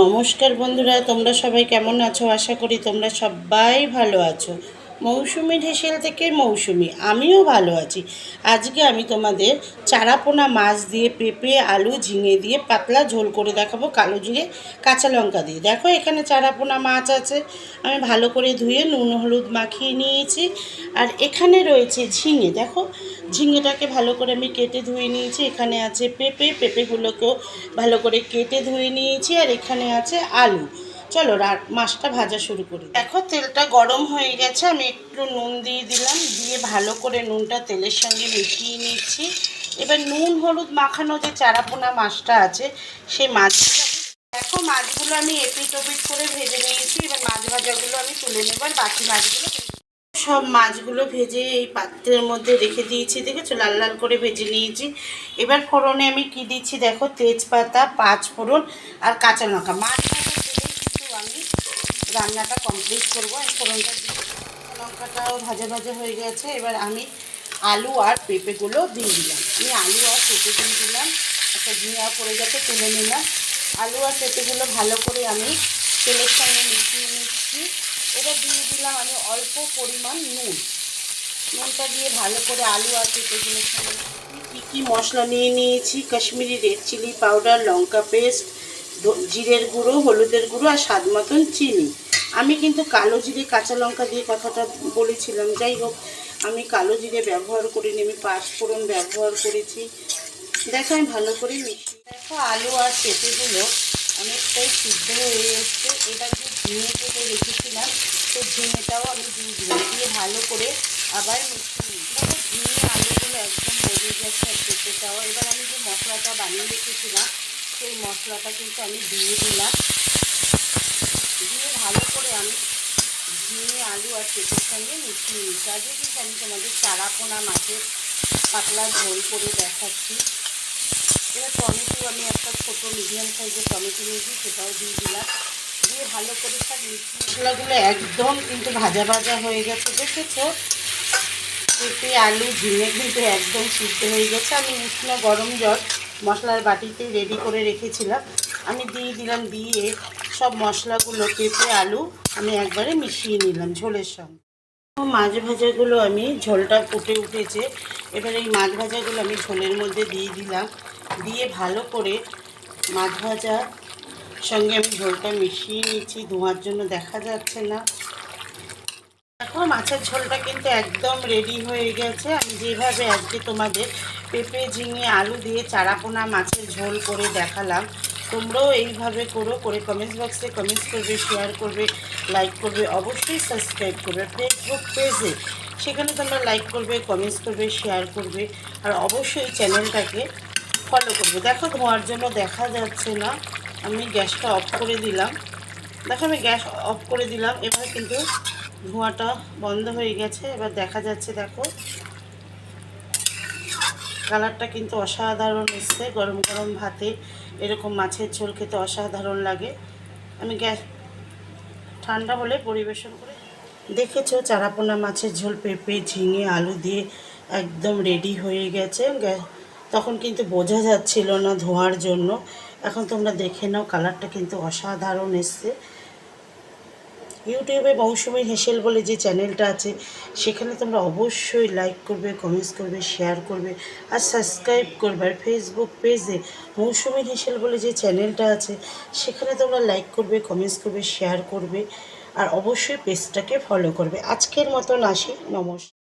নমস্কার বন্ধুরা তোমরা সবাই কেমন আছো? আশা করি তোমরা সবাই ভালো আছো। মৌসুমি ঢেসেল থেকে মৌসুমি, আমিও ভালো আছি। আজকে আমি তোমাদের চারাপোনা মাছ দিয়ে পেঁপে, আলু, ঝিঙে দিয়ে পাতলা ঝোল করে দেখাবো কালো জিরে, কাঁচা লঙ্কা দিয়ে। দেখো, এখানে চারাপোনা মাছ আছে। আমি ভালো করে ধুয়ে নুন, হলুদ মাখিয়ে নিয়েছি। আর এখানে রয়েছে ঝিঙে। দেখো, ঝিঙেটাকে ভালো করে আমি কেটে ধুয়ে নিয়েছি। এখানে আছে পেঁপে, পেঁপেগুলোকেও ভালো করে কেটে ধুয়ে নিয়েছি। আর এখানে আছে আলু। চলো মাছটা ভাজা শুরু করি। দেখো তেলটা গরম হয়ে গেছে, আমি একটু নুন দিয়ে দিলাম। দিয়ে ভালো করে নুনটা তেলের সঙ্গে মিশিয়ে নিচ্ছি। এবার নুন, হলুদ মাখানো যে চারাপোনা মাছটা আছে, সেই মাছগুলো দেখো মাছগুলো আমি এপিট ওপিট করে ভেজে নিয়েছি। এবার মাছ ভাজাগুলো আমি তুলে নেব আর বাকি মাছগুলো সব মাছগুলো ভেজে এই পাত্রের মধ্যে রেখে দিয়েছি, দেখেছ? লাল লাল করে ভেজে নিয়েছি। এবার ফোড়নে আমি কি দিচ্ছি? দেখো তেজপাতা, পাঁচ ফোড়ন আর কাঁচা লঙ্কা। মাছ ভাজা তেলেই কিন্তু আমি রান্নাটা কমপ্লিট করব। আমি ফোড়নটা লঙ্কাটাও ভাজা ভাজা হয়ে গেছে। এবার আমি আলু আর পেঁপেগুলো দিয়ে দিলাম। আমি আলু আর পেঁপে দিয়ে দিলাম। একটা ঝিঙা পড়ে গেছে, তুলে নিলাম। আলু আর পেঁপেগুলো ভালো করে আমি তেলের সঙ্গে মিশিয়ে নিচ্ছি। এবার দিয়ে দিলাম আমি অল্প পরিমাণ নুন। নুনটা দিয়ে ভালো করে আলু আর পেঁপেগুলোর সঙ্গে কী কী মশলা নিয়ে নিয়েছি? কাশ্মীরি রেড চিলি পাউডার, লঙ্কা পেস্ট জিরের গুঁড়ো, হলুদের গুঁড়ো আর স্বাদ মতন চিনি। আমি কিন্তু কালো জিরে, কাঁচা লঙ্কা দিয়ে কথাটা বলেছিলাম। যাই হোক, আমি কালো জিরে ব্যবহার করিনি, আমি পাঁচফোড়ন ব্যবহার করেছি। দেখো, আমি ভালো করে মিশিয়ে দেখো, আলু আর পেঁপেগুলো অনেকটাই সিদ্ধ হয়ে এসছে। এবার যে ঝিঙে কেটে রেখেছিলাম তো ঝিঙেটাও আমি দিয়ে দিলাম। দিয়ে ভালো করে আবার মিশিয়ে ঝিঙে, আলুগুলো একদম বেরিয়ে গেছে আর পেঁপেটাও। এবার আমি যে মশলাটা বানিয়ে রেখেছিলাম, সেই মশলাটা কিন্তু আমি দিয়ে দিলাম দিয়ে ভালো করে আমি ঝিঙে আলু আর সঙ্গে মিশিয়ে নিচ্ছি আজকে কিন্তু আমি তোমাদের চারাপোনা মাছের পাতলা ঝোল করে দেখাচ্ছি। এবার টমেটো আমি একটা ছোটো মিডিয়াম সাইজের টমেটো নিয়েছি, সেটাও দিয়ে দিলাম। দিয়ে ভালো করে সব মিষ্টি মশলাগুলো একদম কিন্তু ভাজা ভাজা হয়ে গেছে, দেখেছ? পেঁপে, আলু, ঝিঙে কিন্তু একদম সিদ্ধ হয়ে গেছে। আমি উষ্ণ গরম জল মশলার বাটিতে রেডি করে রেখেছিলাম। আমি দিয়ে দিলাম দিয়ে সব মশলাগুলো পেঁপে আলু আমি একবারে মিশিয়ে নিলাম ঝোলের সঙ্গে। মাছ ভাজাগুলো আমি ঝোলটা ফুটে উঠেছে। এবার এই মাছ ভাজাগুলো আমি ঝোলের মধ্যে দিয়ে দিলাম। দিয়ে ভালো করে মাছ ভাজা সঙ্গে আমি ঝোলটা মিশিয়ে নিচ্ছি ধোঁয়ার জন্য দেখা যাচ্ছে না। দেখো, মাছের ঝোলটা কিন্তু একদম রেডি হয়ে গেছে। আমি যেভাবে আজকে তোমাদের পেঁপে, ঝিঙে, আলু দিয়ে চারাপোনা মাছের ঝোল করে দেখালাম তোমরাও এইভাবে করো, করে কমেন্টস বক্সে কমেন্টস করবে শেয়ার করবে লাইক করবে, অবশ্যই সাবস্ক্রাইব করবে ফেসবুক পেজে সেখানে তোমরা লাইক করবে কমেন্টস করবে শেয়ার করবে, আর অবশ্যই চ্যানেলটাকে ফলো করবে। দেখো ধোঁয়ার জন্য দেখা যাচ্ছে না, আমি গ্যাসটা অফ করে দিলাম। দেখো আমি গ্যাস অফ করে দিলাম, এবার কিন্তু ধোঁয়াটা বন্ধ হয়ে গেছে, এবার দেখা যাচ্ছে, দেখো। কালারটা কিন্তু অসাধারণ এসছে, গরম গরম ভাতে। এরকম মাছের ঝোল খেতে অসাধারণ লাগে। আমি গ্যাস, ঠান্ডা হলে পরিবেশন করে। দেখেছ, চারাপোনা মাছের ঝোল পেঁপে, ঝিঙে, আলু দিয়ে একদম রেডি হয়ে গেছে। তখন কিন্তু বোঝা যাচ্ছিল না ধোয়ার জন্য। এখন তোমরা দেখে নাও, কালারটা কিন্তু অসাধারণ এসছে। ইউটিউবে মৌসুমি হেসেল বলে যে চ্যানেলটা আছে, সেখানে তোমরা অবশ্যই লাইক করবে কমেন্টস করবে শেয়ার করবে আর সাবস্ক্রাইব করবে। আর ফেসবুক পেজে মৌসুমি হেসেল বলে যে চ্যানেলটা আছে, সেখানে তোমরা লাইক করবে কমেন্টস করবে শেয়ার করবে আর অবশ্যই পেজটাকে ফলো করবে। আজকের মতন আসি, নমস্কার।